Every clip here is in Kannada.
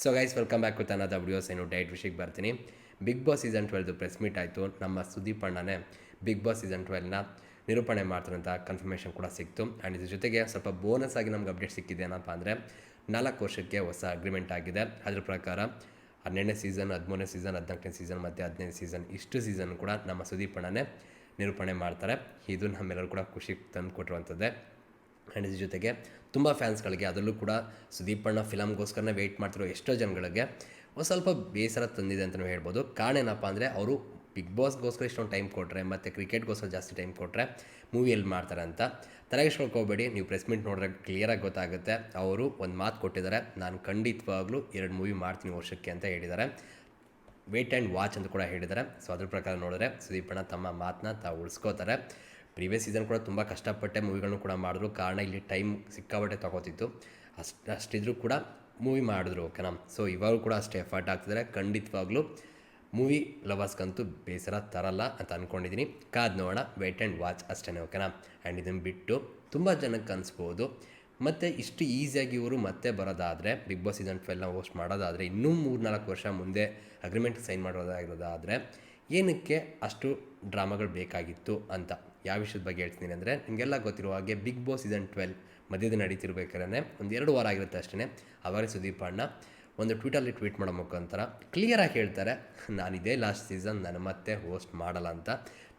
So guys welcome back with another videos ಏನು ಡೈಟ್ ವಿಷಯಕ್ಕೆ ಬರ್ತೀನಿ. Bigg Boss season twelfth press meet ಆಯಿತು. ನಮ್ಮ ಸುದೀಪ್ ಅಣ್ಣನೇ ಬಿಗ್ ಬಾಸ್ ಸೀಸನ್ ಟ್ವೆಲ್ನ ನಿರೂಪಣೆ ಮಾಡ್ತಾರೆ ಅಂತ ಕನ್ಫರ್ಮೇಷನ್ ಕೂಡ ಸಿಕ್ತು. ಆ್ಯಂಡ್ ಇದ್ರ ಜೊತೆಗೆ ಸ್ವಲ್ಪ ಬೋನಸ್ ಆಗಿ ನಮ್ಗೆ ಅಪ್ಡೇಟ್ ಸಿಕ್ಕಿದೆ ಏನಪ್ಪ ಅಂದರೆ ನಾಲ್ಕು ವರ್ಷಕ್ಕೆ ಹೊಸ ಅಗ್ರಿಮೆಂಟ್ ಆಗಿದೆ. ಅದ್ರ ಪ್ರಕಾರ ಹನ್ನೆರಡನೇ ಸೀಸನ್ ಹದಿಮೂರನೇ ಸೀಸನ್ ಹದಿನಾಲ್ಕನೇ ಸೀಸನ್ ಮತ್ತು ಹದಿನೈದು ಸೀಸನ್ ಇಷ್ಟು ಸೀಸನ್ ಕೂಡ ನಮ್ಮ ಸುದೀಪ್ ಅಣ್ಣನೇ ನಿರೂಪಣೆ ಮಾಡ್ತಾರೆ. ಇದು ನಮ್ಮೆಲ್ಲರೂ ಕೂಡ ಖುಷಿ ತಂದು ಕೊಟ್ಟಿರುವಂಥದ್ದೇ ಆ್ಯಂಡ್ ಇದ್ರ ಜೊತೆಗೆ ತುಂಬ ಫ್ಯಾನ್ಸ್ಗಳಿಗೆ ಅದರಲ್ಲೂ ಕೂಡ ಸುದೀಪಣ್ಣ ಫಿಲಮ್ಗೋಸ್ಕರನೇ ವೆಯ್ಟ್ ಮಾಡ್ತಿರೋ ಎಷ್ಟೋ ಜನಗಳಿಗೆ ಒಂದು ಸ್ವಲ್ಪ ಬೇಸರ ತಂದಿದೆ ಅಂತಲೂ ಹೇಳ್ಬೋದು. ಕಾರಣ ಏನಪ್ಪ ಅಂದರೆ ಅವರು ಬಿಗ್ ಬಾಸ್ಗೋಸ್ಕರ ಇಷ್ಟೊಂದು ಟೈಮ್ ಕೊಟ್ಟರೆ ಮತ್ತು ಕ್ರಿಕೆಟ್ಗೋಸ್ಕರ ಜಾಸ್ತಿ ಟೈಮ್ ಕೊಟ್ಟರೆ ಮೂವಿಯಲ್ಲಿ ಮಾಡ್ತಾರೆ ಅಂತ. ಹೋಗಬೇಡಿ ನೀವು ಪ್ರೆಸ್ ಮೀಟ್ ನೋಡಿದ್ರೆ ಕ್ಲಿಯರಾಗಿ ಗೊತ್ತಾಗುತ್ತೆ. ಅವರು ಒಂದು ಮಾತು ಕೊಟ್ಟಿದ್ದಾರೆ, ನಾನು ಖಂಡಿತವಾಗ್ಲೂ ಎರಡು ಮೂವಿ ಮಾಡ್ತೀನಿ ವರ್ಷಕ್ಕೆ ಅಂತ ಹೇಳಿದ್ದಾರೆ. ವೇಟ್ ಆ್ಯಂಡ್ ವಾಚ್ ಅಂತ ಕೂಡ ಹೇಳಿದ್ದಾರೆ. ಸೊ ಅದ್ರ ಪ್ರಕಾರ ನೋಡಿದ್ರೆ ಸುದೀಪಣ್ಣ ತಮ್ಮ ಮಾತನ್ನ ತಾವು ಉಳಿಸ್ಕೋತಾರೆ. ಪ್ರೀವಿಯಸ್ ಸೀಸನ್ ಕೂಡ ತುಂಬ ಕಷ್ಟಪಟ್ಟೆ ಮೂವಿಗಳನ್ನು ಕೂಡ ಮಾಡಿದ್ರು. ಕಾರಣ ಇಲ್ಲಿ ಟೈಮ್ ಸಿಕ್ಕಾಬಟ್ಟೆ ತಗೋತಿತ್ತು. ಅಷ್ಟು ಅಷ್ಟಿದ್ರೂ ಕೂಡ ಮೂವಿ ಮಾಡಿದ್ರು, ಓಕೆನಾ? ಸೊ ಇವಾಗ ಕೂಡ ಅಷ್ಟೇ ಎಫರ್ಟ್ ಆಗ್ತಿದ್ದಾರೆ ಖಂಡಿತವಾಗ್ಲೂ ಮೂವಿ ಲವರ್ಸ್ಗಂತೂ ಬೇಸರ ತರಲ್ಲ ಅಂತ ಅಂದ್ಕೊಂಡಿದ್ದೀನಿ ಕಾದ್ ನೋಡೋಣ. ವೇಟ್ ಆ್ಯಂಡ್ ವಾಚ್ ಅಷ್ಟೇ ಓಕೆನಾ? ಆ್ಯಂಡ್ ಇದನ್ನು ಬಿಟ್ಟು ತುಂಬ ಜನಕ್ಕೆ ಅನಿಸ್ಬೋದು. ಮತ್ತು ಇಷ್ಟು ಈಸಿಯಾಗಿ ಇವರು ಮತ್ತೆ ಬರೋದಾದರೆ, ಬಿಗ್ ಬಾಸ್ ಸೀಸನ್ ಟ್ವೆಲ್ನ ಹೋಸ್ಟ್ ಮಾಡೋದಾದರೆ, ಇನ್ನೂ ಮೂರು ನಾಲ್ಕು ವರ್ಷ ಮುಂದೆ ಅಗ್ರಿಮೆಂಟ್ ಸೈನ್ ಮಾಡೋದಾಗಿರೋದಾದರೆ, ಏನಕ್ಕೆ ಅಷ್ಟು ಡ್ರಾಮಾಗಳು ಬೇಕಾಗಿತ್ತು ಅಂತ. ಯಾವ ವಿಷಯದ ಬಗ್ಗೆ ಹೇಳ್ತೀನಿ ಅಂದರೆ, ನಿಮಗೆಲ್ಲ ಗೊತ್ತಿರುವ ಹಾಗೆ ಬಿಗ್ ಬಾಸ್ ಸೀಸನ್ ಟ್ವೆಲ್ ಮಧ್ಯದ ನಡೀತಿರ್ಬೇಕಾದ್ರೆ ಒಂದು ಎರಡು ವಾರ ಆಗಿರುತ್ತೆ ಅಷ್ಟೇ ಅವಾಗ ಸುದೀಪ್ ಅಣ್ಣ ಒಂದು ಟ್ವಿಟರಲ್ಲಿ ಟ್ವೀಟ್ ಮಾಡೋ ಮುಖಾಂತರ ಕ್ಲಿಯರಾಗಿ ಹೇಳ್ತಾರೆ ನಾನು ಇದೇ ಲಾಸ್ಟ್ ಸೀಸನ್ ನಾನು ಮತ್ತೆ ಹೋಸ್ಟ್ ಮಾಡಲ್ಲ ಅಂತ.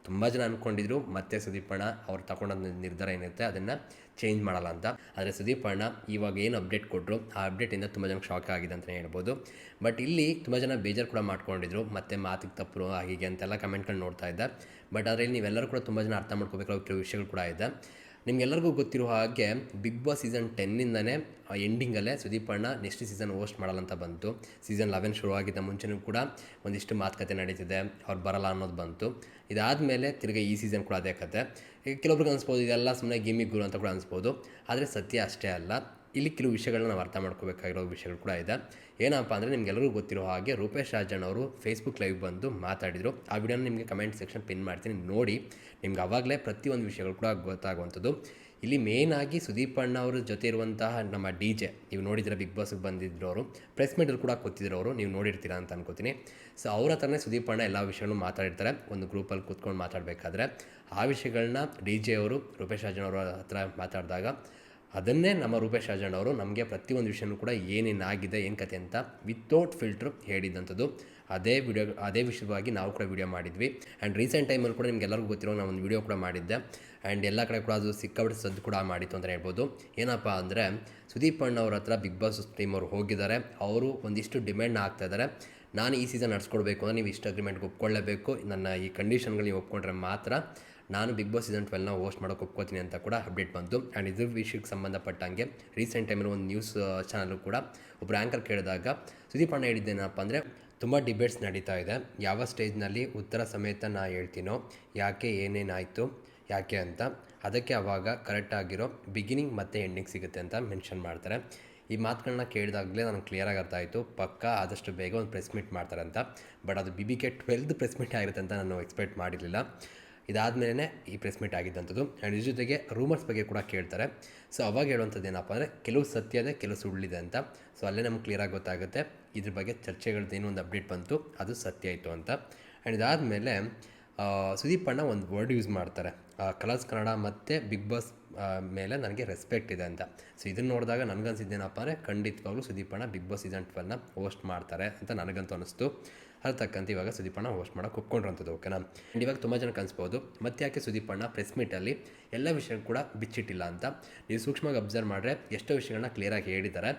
ತುಂಬ ಜನ ಅಂದ್ಕೊಂಡಿದ್ರು ಮತ್ತೆ ಸುದೀಪ್ ಅಣ್ಣ ಅವ್ರು ತಗೊಂಡ ನಿರ್ಧಾರ ಏನಿರುತ್ತೆ ಅದನ್ನು ಚೇಂಜ್ ಮಾಡಲ್ಲ ಅಂತ. ಆದರೆ ಸುದೀಪ್ ಅಣ್ಣ ಇವಾಗ ಏನು ಅಪ್ಡೇಟ್ ಕೊಟ್ಟರು ಆ ಅಪ್ಡೇಟಿಂದ ತುಂಬ ಜನಕ್ಕೆ ಶಾಕ್ ಆಗಿದೆ ಅಂತಲೇ ಹೇಳ್ಬೋದು. ಬಟ್ ಇಲ್ಲಿ ತುಂಬ ಜನ ಬೇಜಾರು ಕೂಡ ಮಾಡ್ಕೊಂಡಿದ್ರು, ಮತ್ತೆ ಮಾತಿಗೆ ತಪ್ಪು ಹೀಗೆ ಅಂತೆಲ್ಲ ಕಮೆಂಟ್ಗಳು ನೋಡ್ತಾ ಇದ್ದ ಬಟ್ ಅದರಲ್ಲಿ ನೀವೆಲ್ಲರೂ ಕೂಡ ತುಂಬ ಜನ ಅರ್ಥ ಮಾಡ್ಕೋಬೇಕಾಗಿರೋ ಕೆಲವು ವಿಷಯಗಳು ಕೂಡ ಇದೆ. ನಿಮ್ಗೆಲ್ಲರಿಗೂ ಗೊತ್ತಿರುವ ಹಾಗೆ ಬಿಗ್ ಬಾಸ್ ಸೀಸನ್ ಟೆನ್ನಿಂದನೇ ಎಂಡಿಂಗಲ್ಲೇ ಸುದೀಪ್ ಅಣ್ಣ ನೆಕ್ಸ್ಟ್ ಸೀಸನ್ ಹೋಸ್ಟ್ ಮಾಡಲ್ಲ ಅಂತ ಬಂತು. ಸೀಸನ್ ಲೆವೆನ್ ಶುರುವಾಗಿದ್ದ ಮುಂಚೆನೂ ಕೂಡ ಒಂದಿಷ್ಟು ಮಾತುಕತೆ ನಡೀತಿದೆ, ಅವ್ರು ಬರಲ್ಲ ಅನ್ನೋದು ಬಂತು. ಇದಾದಮೇಲೆ ತಿರ್ಗಿ ಈ ಸೀಸನ್ ಕೂಡ ಅದೇ ಕತೆ. ಈಗ ಕೆಲವೊಬ್ರಿಗೆ ಅನಿಸ್ಬೋದು, ಇದೆಲ್ಲ ಸುಮ್ಮನೆ ಗಿಮಿಕ್ ಗುರು ಅಂತ ಕೂಡ ಅನಿಸ್ಬೋದು. ಆದರೆ ಸತ್ಯ ಅಷ್ಟೇ ಅಲ್ಲ. ಇಲ್ಲಿ ಕೆಲವು ವಿಷಯಗಳನ್ನ ನಾವು ಅರ್ಥ ಮಾಡ್ಕೋಬೇಕಾಗಿರೋ ವಿಷಯಗಳು ಕೂಡ ಇದೆ. ಏನಪ್ಪ ಅಂದರೆ ನಿಮಗೆಲ್ಲರಿಗೂ ಗೊತ್ತಿರೋ ಹಾಗೆ ರೂಪೇಶ್ ರಾಜಣ್ಣ ಅವರು ಫೇಸ್ಬುಕ್ ಲೈವ್ ಬಂದು ಮಾತಾಡಿದರು. ಆ ವಿಡಿಯೋನ ನಿಮಗೆ ಕಮೆಂಟ್ ಸೆಕ್ಷನ್ ಪಿನ್ ಮಾಡ್ತೀನಿ, ನೋಡಿ. ನಿಮ್ಗೆ ಆವಾಗಲೇ ಪ್ರತಿಯೊಂದು ವಿಷಯಗಳು ಕೂಡ ಗೊತ್ತಾಗುವಂಥದ್ದು. ಇಲ್ಲಿ ಮೇನ್ ಆಗಿ ಸುದೀಪ್ ಅಣ್ಣ ಅವ್ರ ಜೊತೆ ಇರುವಂತಹ ನಮ್ಮ ಡಿ ಜೆ ನೀವು ನೋಡಿದ್ರೆ ಬಿಗ್ ಬಾಸ್ಗೆ ಬಂದಿದ್ರು ಅವರು. ಪ್ರೆಸ್ ಮೀಟಲ್ಲಿ ಕೂಡ ಕೂತಿದ್ರು ಅವರು, ನೀವು ನೋಡಿರ್ತೀರಾ ಅಂತ ಅನ್ಕೋತೀನಿ. ಸೊ ಅವ್ರ ಹತ್ರನೇ ಸುದೀಪ್ ಅಣ್ಣ ಎಲ್ಲ ವಿಷಯಗಳನ್ನು ಮಾತಾಡಿರ್ತಾರೆ. ಒಂದು ಗ್ರೂಪಲ್ಲಿ ಕೂತ್ಕೊಂಡು ಮಾತಾಡಬೇಕಾದ್ರೆ. ಆ ವಿಷಯಗಳನ್ನ ಡಿ ಜೆ ಅವರು, ರೂಪೇಶ್ ರಾಜನ್ ಅವರ ಹತ್ರ ಮಾತಾಡಿದಾಗ ಅದನ್ನೇ ನಮ್ಮ ರೂಪೇಶ್ ರಾಜಣ್ಣ ಅವರು ನಮಗೆ ಪ್ರತಿಯೊಂದು ವಿಷಯನೂ ಕೂಡ ಏನೇನಾಗಿದೆ, ಏನು ಕತೆ ಅಂತ ವಿತೌಟ್ ಫಿಲ್ಟ್ರ್ ಹೇಳಿದಂಥದ್ದು. ಅದೇ ವಿಡಿಯೋ, ಅದೇ ವಿಷಯವಾಗಿ ನಾವು ಕೂಡ ವಿಡಿಯೋ ಮಾಡಿದ್ವಿ. ಆ್ಯಂಡ್ ರೀಸೆಂಟ್ ಟೈಮಲ್ಲಿ ಕೂಡ ನಿಮ್ಗೆಲ್ಲರಿಗೂ ಗೊತ್ತಿರೋ ನಾನು ಒಂದು ವಿಡಿಯೋ ಕೂಡ ಮಾಡಿದ್ದೆ. ಆ್ಯಂಡ್ ಎಲ್ಲ ಕಡೆ ಕೂಡ ಅದು ಸಿಕ್ಕಾಬಿಟ್ಟು ಕೂಡ ಮಾಡಿತ್ತು ಅಂತ ಹೇಳ್ಬೋದು. ಏನಪ್ಪ ಅಂದರೆ, ಸುದೀಪ್ ಅಣ್ಣ ಅವ್ರ ಹತ್ರ ಬಿಗ್ ಬಾಸ್ ಟೀಮ್ ಅವರು ಹೋಗಿದ್ದಾರೆ. ಅವರು ಒಂದಿಷ್ಟು ಡಿಮ್ಯಾಂಡ್ನ ಆಗ್ತಾ ಇದ್ದಾರೆ. ನಾನು ಈ ಸೀಸನ್ ನಡೆಸ್ಕೊಡ್ಬೇಕು ಅಂದರೆ ನೀವು ಇಷ್ಟು ಅಗ್ರಿಮೆಂಟ್ಗೆ ಒಪ್ಕೊಳ್ಳೇಬೇಕು. ನನ್ನ ಈ ಕಂಡೀಷನ್ಗಳು ನೀವು ಒಪ್ಕೊಂಡ್ರೆ ಮಾತ್ರ ನಾನು ಬಿಗ್ ಬಾಸ್ ಸೀಸನ್ ಟ್ವೆಲ್ನ ಹೋಸ್ಟ್ ಮಾಡೋಕೆ ಒಪ್ಕೋತೀನಿ ಅಂತ ಕೂಡ ಅಪ್ಡೇಟ್ ಬಂತು. ಆ್ಯಂಡ್ ಇದ್ರ ವಿಷಯಕ್ಕೆ ಸಂಬಂಧಪಟ್ಟಂಗೆ ರೀಸೆಂಟ್ ಟೈಮಲ್ಲಿ ಒಂದು ನ್ಯೂಸ್ ಚಾನಲ್ ಕೂಡ ಒಬ್ಬರು ಆ್ಯಂಕರ್ ಕೇಳಿದಾಗ, ಸುದೀಪ್ ಅಣ್ಣ ಹೇಳಿದ್ದೇನಪ್ಪ ಅಂದರೆ, ತುಂಬ ಡಿಬೇಟ್ಸ್ ನಡೀತಾ ಇದೆ. ಯಾವ ಸ್ಟೇಜ್ನಲ್ಲಿ ಉತ್ತರ ಸಮೇತ ನಾ ಹೇಳ್ತೀನೋ, ಯಾಕೆ ಏನೇನಾಯಿತು, ಯಾಕೆ ಅಂತ, ಅದಕ್ಕೆ ಆವಾಗ ಕರೆಕ್ಟಾಗಿರೋ ಬಿಗಿನಿಂಗ್ ಮತ್ತು ಎಂಡಿಂಗ್ ಸಿಗುತ್ತೆ ಅಂತ ಮೆನ್ಷನ್ ಮಾಡ್ತಾರೆ. ಈ ಮಾತುಗಳನ್ನ ಕೇಳಿದಾಗಲೇ ನನಗೆ ಕ್ಲಿಯರಾಗಿ ಅರ್ಥ ಆಯಿತು. ಪಕ್ಕ ಆದಷ್ಟು ಬೇಗ ಒಂದು ಪ್ರೆಸ್ ಮೀಟ್ ಮಾಡ್ತಾರೆ ಅಂತ ಬಟ್ ಅದು B B K twelfth press meet ಆಗಿರುತ್ತೆ ಅಂತ ನಾನು ಎಕ್ಸ್ಪೆಕ್ಟ್ ಮಾಡಿರಲಿಲ್ಲ. ಇದಾದಮೇಲೆ ಈ ಪ್ರೆಸ್ ಮೀಟ್ ಆಗಿದ್ದಂಥದ್ದು. ಆ್ಯಂಡ್ ಇದ್ರ ಜೊತೆಗೆ ರೂಮರ್ಸ್ ಬಗ್ಗೆ ಕೂಡ ಕೇಳ್ತಾರೆ. ಸೊ ಅವಾಗ ಹೇಳುವಂಥದ್ದು ಏನಪ್ಪ ಅಂದರೆ, ಕೆಲವು ಸತ್ಯ ಇದೆ, ಕೆಲವು ಸುಳ್ಳಿದೆ ಅಂತ. ಸೊ ಅಲ್ಲೇ ನಮ್ಗೆ ಕ್ಲಿಯರಾಗಿ ಗೊತ್ತಾಗುತ್ತೆ. ಇದ್ರ ಬಗ್ಗೆ ಚರ್ಚೆಗಳದ್ದು ಏನೋ ಒಂದು ಅಪ್ಡೇಟ್ ಬಂತು, ಅದು ಸತ್ಯ ಆಯಿತು ಅಂತ. ಆ್ಯಂಡ್ ಇದಾದಮೇಲೆ ಸುದೀಪ್ ಅಣ್ಣ ಒಂದು ವರ್ಡ್ ಯೂಸ್ ಮಾಡ್ತಾರೆ. ಕಲರ್ಸ್ ಕನ್ನಡ ಮತ್ತು ಬಿಗ್ ಬಾಸ್ ಮೇಲೆ ನನಗೆ ರೆಸ್ಪೆಕ್ಟ್ ಇದೆ ಅಂತ. ಸೊ ಇದನ್ನು ನೋಡಿದಾಗ ನನಗನ್ಸಿದ್ದೇನಪ್ಪ ಅಂದರೆ ಖಂಡಿತವಾಗ್ಲೂ ಸುದೀಪಣ್ಣ ಬಿಗ್ ಬಾಸ್ ಸೀಸನ್ ಟ್ವೆಲ್ನ ಹೋಸ್ಟ್ ಮಾಡ್ತಾರೆ ಅಂತ ನನಗಂತೂ ಅನಿಸ್ತು ಅದ್ರ ತಕ್ಕಂತೆ ಇವಾಗ ಸುದೀಪಣ್ಣ ಹೋಸ್ಟ್ ಮಾಡೋಕೆ ಒಪ್ಕೊಂಡ್ರಂಥದ್ದು ಓಕೆನಾ ಆ್ಯಂಡ್ ಇವಾಗ ತುಂಬ ಜನ ಕನ್ಸ್ಬೋದು, ಮತ್ತೆ ಯಾಕೆ ಸುದೀಪಣ್ಣ ಪ್ರೆಸ್ ಮೀಟಲ್ಲಿ ಎಲ್ಲ ವಿಷಯ ಕೂಡ ಬಿಚ್ಚಿಟ್ಟಿಲ್ಲ ಅಂತ? ನೀವು ಸೂಕ್ಷ್ಮವಾಗಿ ಅಬ್ಸರ್ವ್ ಮಾಡಿದ್ರೆ ಎಷ್ಟೋ ವಿಷಯಗಳನ್ನ ಕ್ಲಿಯರಾಗಿ ಹೇಳಿದ್ದಾರೆ.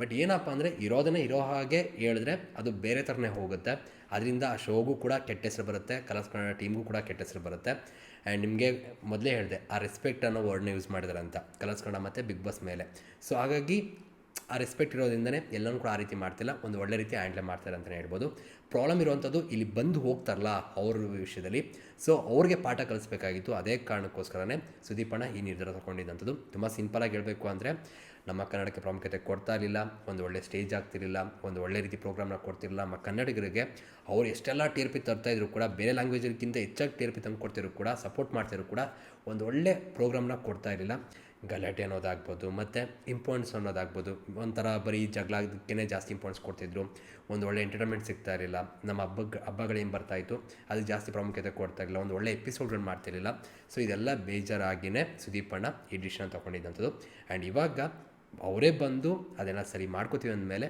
ಬಟ್ ಏನಪ್ಪ ಅಂದರೆ ಇರೋದನ್ನೇ ಇರೋ ಹಾಗೆ ಹೇಳಿದ್ರೆ ಅದು ಬೇರೆ ಥರನೇ ಹೋಗುತ್ತೆ. ಅದರಿಂದ ಆ ಶೋಗೂ ಕೂಡ ಕೆಟ್ಟ ಹೆಸರು ಬರುತ್ತೆ, ಕಲರ್ಸ್ ಕನ್ನಡ ಟೀಮ್ಗೂ ಕೂಡ ಕೆಟ್ಟ ಹೆಸರು ಬರುತ್ತೆ. ಆ್ಯಂಡ್ ನಿಮಗೆ ಮೊದಲೇ ಹೇಳಿದೆ, ಆ ರೆಸ್ಪೆಕ್ಟ್ ಅನ್ನೋ ವರ್ಡ್ನ ಯೂಸ್ ಮಾಡಿದಾರೆ ಅಂತ ಕಲರ್ಸ್ ಕನ್ನಡ ಮತ್ತು ಬಿಗ್ ಬಾಸ್ ಮೇಲೆ. ಸೊ ಹಾಗಾಗಿ ಆ ರೆಸ್ಪೆಕ್ಟ್ ಇರೋದ್ರಿಂದನೇ ಎಲ್ಲನೂ ಕೂಡ ಆ ರೀತಿ ಮಾಡ್ತಿಲ್ಲ. ಒಂದು ಒಳ್ಳೆ ರೀತಿ ಹ್ಯಾಂಡ್ಲ್ ಮಾಡ್ತಾರೆ ಅಂತಲೇ ಹೇಳ್ಬೋದು. ಪ್ರಾಬ್ಲಮ್ ಇರುವಂಥದ್ದು ಇಲ್ಲಿ ಬಂದು ಹೋಗ್ತಾರಲ್ಲ ಅವ್ರ ವಿಷಯದಲ್ಲಿ. ಸೊ ಅವ್ರಿಗೆ ಪಾಠ ಕಲಿಸ್ಬೇಕಾಗಿತ್ತು. ಅದೇ ಕಾರಣಕ್ಕೋಸ್ಕರನೇ ಸುದೀಪಣ್ಣ ಈ ನಿರ್ಧಾರ ತಗೊಂಡಿದ್ದಂಥದ್ದು. ತುಂಬ ಸಿಂಪಲಾಗಿ ಹೇಳಬೇಕು ಅಂದರೆ, ನಮ್ಮ ಕನ್ನಡಕ್ಕೆ ಪ್ರಾಮುಖ್ಯತೆ ಕೊಡ್ತಾ ಇರಲಿಲ್ಲ. ಒಂದು ಒಳ್ಳೆ ಸ್ಟೇಜ್ ಆಗ್ತಿರಲಿಲ್ಲ. ಒಂದು ಒಳ್ಳೆ ರೀತಿ ಪ್ರೋಗ್ರಾಮ್ನ ಕೊಡ್ತಿರಲಿಲ್ಲ. ನಮ್ಮ ಕನ್ನಡಿಗರಿಗೆ ಅವ್ರು ಎಷ್ಟೆಲ್ಲ ಟಿ ಆರ್ ಪಿ ತರ್ತಾ ಇದ್ರು ಕೂಡ, ಬೇರೆ ಲ್ಯಾಂಗ್ವೇಜ್ಗಿಂತ ಹೆಚ್ಚಾಗಿ ಟಿ ಆರ್ ಪಿ ತಂದು ಕೊಡ್ತಿದ್ರು ಕೂಡ ಸಪೋರ್ಟ್ ಮಾಡ್ತಿದ್ರು ಕೂಡ, ಒಂದು ಒಳ್ಳೆ ಪ್ರೋಗ್ರಾಮ್ನ ಕೊಡ್ತಾ ಇರಲಿಲ್ಲ. ಗಲಾಟೆ ಅನ್ನೋದಾಗ್ಬೋದು, ಮತ್ತು ಇಂಪಾರ್ಟೆನ್ಸ್ ಅನ್ನೋದಾಗ್ಬೋದು. ಒಂಥರ ಬರೀ ಜಗಳಕ್ಕೆ ಜಾಸ್ತಿ ಇಂಪಾರ್ಟೆನ್ಸ್ ಕೊಡ್ತಿದ್ರು. ಒಂದು ಒಳ್ಳೆ ಎಂಟರ್ಟೈನ್ಮೆಂಟ್ ಸಿಗ್ತಾ ಇರಲಿಲ್ಲ. ನಮ್ಮ ಹಬ್ಬಕ್ಕೆ ಹಬ್ಬಗಳೇನು ಬರ್ತಾಯಿತ್ತು ಅದಕ್ಕೆ ಜಾಸ್ತಿ ಪ್ರಾಮುಖ್ಯತೆ ಕೊಡ್ತಾ ಇರಲಿಲ್ಲ. ಒಂದು ಒಳ್ಳೆ ಎಪಿಸೋಡ್ಗಳು ಮಾಡ್ತಿರಲಿಲ್ಲ. ಸೊ ಇದೆಲ್ಲ ಬೇಜಾರಾಗಿಯೇ ಸುದೀಪಣ್ಣ ಈ ಡಿಶನ್ನ ತೊಗೊಂಡಿದ್ದಂಥದ್ದು. ಆ್ಯಂಡ್ ಇವಾಗ ಅವರೇ ಬಂದು ಅದೆಲ್ಲ ಸರಿ ಮಾಡ್ಕೋತೀವಿ ಅಂದಮೇಲೆ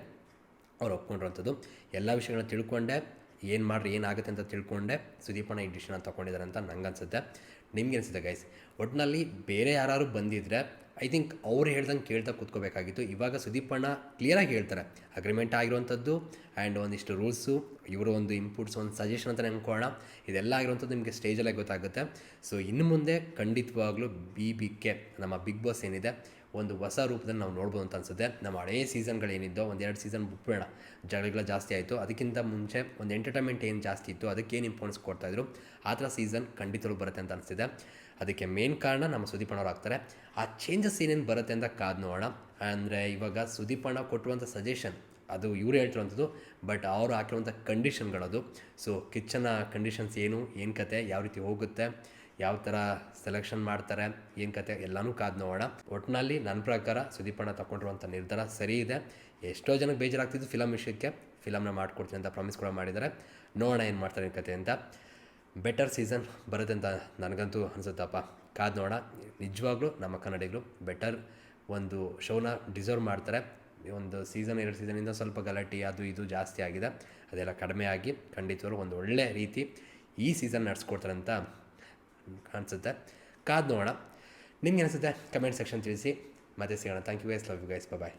ಅವ್ರು ಒಪ್ಕೊಂಡಿರೋಂಥದ್ದು. ಎಲ್ಲ ವಿಷಯಗಳನ್ನ ತಿಳ್ಕೊಂಡೆ. ಏನು ಮಾಡ್ರಿ, ಏನಾಗುತ್ತೆ ಅಂತ ತಿಳ್ಕೊಂಡೆ. ಸುದೀಪಣ್ಣ ಈ ಡಿಶನ್ನ ತೊಗೊಂಡಿದ್ದಾರೆ ಅಂತ ನಂಗೆ ಅನ್ಸುತ್ತೆ ನಿಮ್ಗೆ ಅನಿಸುತ್ತೆ ಗೈಸ್ ಒಟ್ಟಿನಲ್ಲಿ ಬೇರೆ ಯಾರು ಬಂದಿದ್ದರೆ ಐ ಥಿಂಕ್ ಅವ್ರು ಹೇಳ್ದಂಗೆ ಕೇಳ್ತಾ ಕೂತ್ಕೋಬೇಕಾಗಿತ್ತು. ಇವಾಗ ಸುದೀಪಣ್ಣ ಕ್ಲಿಯರಾಗಿ ಹೇಳ್ತಾರೆ. ಅಗ್ರಿಮೆಂಟ್ ಆಗಿರುವಂಥದ್ದು ಆ್ಯಂಡ್ ಒಂದಿಷ್ಟು ರೂಲ್ಸು ಇವರು ಒಂದು ಇನ್ಪುಟ್ಸ್ ಒಂದು ಸಜೆಷನ್ ಅಂತ ಅನ್ಕೊಳ್ಳೋಣ ಇದೆಲ್ಲ ಆಗಿರುವಂಥದ್ದು ನಿಮಗೆ ಸ್ಟೇಜಲ್ಲೇ ಗೊತ್ತಾಗುತ್ತೆ. ಸೊ ಇನ್ನು ಮುಂದೆ ಖಂಡಿತವಾಗ್ಲೂ ಬಿ ಬಿ ಕೆ ನಮ್ಮ ಬಿಗ್ ಬಾಸ್ ಏನಿದೆ, ಒಂದು ಹೊಸ ರೂಪದಲ್ಲಿ ನಾವು ನೋಡ್ಬೋದು ಅಂತ ಅನ್ಸುತ್ತೆ. ನಮ್ಮ ಹಳೆಯ ಸೀಸನ್ಗಳೇನಿದ್ದೋ ಒಂದೆರಡು ಸೀಸನ್ ಬಿಟ್ಬೇಡ ಜಗಳಗಳ ಜಾಸ್ತಿ ಆಯಿತು. ಅದಕ್ಕಿಂತ ಮುಂಚೆ ಒಂದು ಎಂಟರ್ಟೈನ್ಮೆಂಟ್ ಏನು ಜಾಸ್ತಿ ಇತ್ತು, ಅದಕ್ಕೆ ಏನು ಇಂಪಾರ್ಟೆನ್ಸ್ ಕೊಡ್ತಾಯಿದ್ರು ಆ ಥರ ಸೀಸನ್ ಖಂಡಿತವಾಗ್ಲೂ ಬರುತ್ತೆ ಅಂತ ಅನಿಸ್ತಿದೆ. ಅದಕ್ಕೆ ಮೇನ್ ಕಾರಣ ನಮ್ಮ ಸುದೀಪಣ್ಣವ್ರು ಆಗ್ತಾರೆ. ಆ ಚೇಂಜಸ್ ಏನೇನು ಬರುತ್ತೆ ಅಂತ ಕಾದು ನೋಡೋಣ. ಅಂದರೆ ಇವಾಗ ಸುದೀಪಣ್ಣ ಕೊಟ್ಟಿರುವಂಥ ಸಜೆಷನ್ ಅದು ಇವ್ರು ಹೇಳ್ತಿರುವಂಥದ್ದು ಬಟ್ ಅವರು ಹಾಕಿರುವಂಥ ಕಂಡೀಷನ್ಗಳದು ಸೊ ಕಿಚ್ಚನ ಕಂಡೀಷನ್ಸ್ ಏನು ಏನು ಕತೆ, ಯಾವ ರೀತಿ ಹೋಗುತ್ತೆ, ಯಾವ ಥರ ಸೆಲೆಕ್ಷನ್ ಮಾಡ್ತಾರೆ, ಏನು ಕತೆ, ಎಲ್ಲನೂ ಕಾದು ನೋಡೋಣ. ಒಟ್ಟಿನಲ್ಲಿ ನನ್ನ ಪ್ರಕಾರ ಸುದೀಪಣ್ಣ ತಗೊಂಡಿರುವಂಥ ನಿರ್ಧಾರ ಸರಿ ಇದೆ. ಎಷ್ಟೋ ಜನಕ್ಕೆ ಬೇಜಾರಾಗ್ತಿದ್ದು ಫಿಲಮ್ ವಿಷಯಕ್ಕೆ. ಫಿಲಮ್ನ ಮಾಡ್ಕೊಡ್ತೀನಿ ಅಂತ ಪ್ರಾಮಿಸ್ ಕೂಡ ಮಾಡಿದ್ದಾರೆ. ನೋಡೋಣ ಏನು ಮಾಡ್ತಾರೆ ಕತೆ ಅಂತ. ಬೆಟರ್ ಸೀಸನ್ ಬರುತ್ತೆ ಅಂತ ನನಗಂತೂ ಅನಿಸುತ್ತಪ್ಪ. ಕಾದು ನೋಡೋಣ ನಿಜವಾಗ್ಲೂ ನಮ್ಮ ಕನ್ನಡಿಗರು ಬೆಟರ್ ಒಂದು ಶೋನ ಡಿಸರ್ವ್ ಮಾಡ್ತಾರೆ. ಒಂದು ಸೀಸನ್ ಎರಡು ಸೀಸನಿಂದ ಸ್ವಲ್ಪ ಗಲಾಟೆ, ಅದು ಇದು ಜಾಸ್ತಿ ಆಗಿದೆ. ಅದೆಲ್ಲ ಕಡಿಮೆ ಆಗಿ ಖಂಡಿತವಾಗ್ಲೂ ಒಂದು ಒಳ್ಳೆ ರೀತಿ ಈ ಸೀಸನ್ ನಡೆಸ್ಕೊಡ್ತಾರೆ ಅಂತ ಅನಿಸುತ್ತೆ. ಕಾದು ನೋಡೋಣ ನಿಮ್ಗೆ ಅನಿಸುತ್ತೆ? ಕಮೆಂಟ್ ಸೆಕ್ಷನ್ ತಿಳಿಸಿ. ಮತ್ತೆ ಸಿಗೋಣ. Thank you guys love you guys bye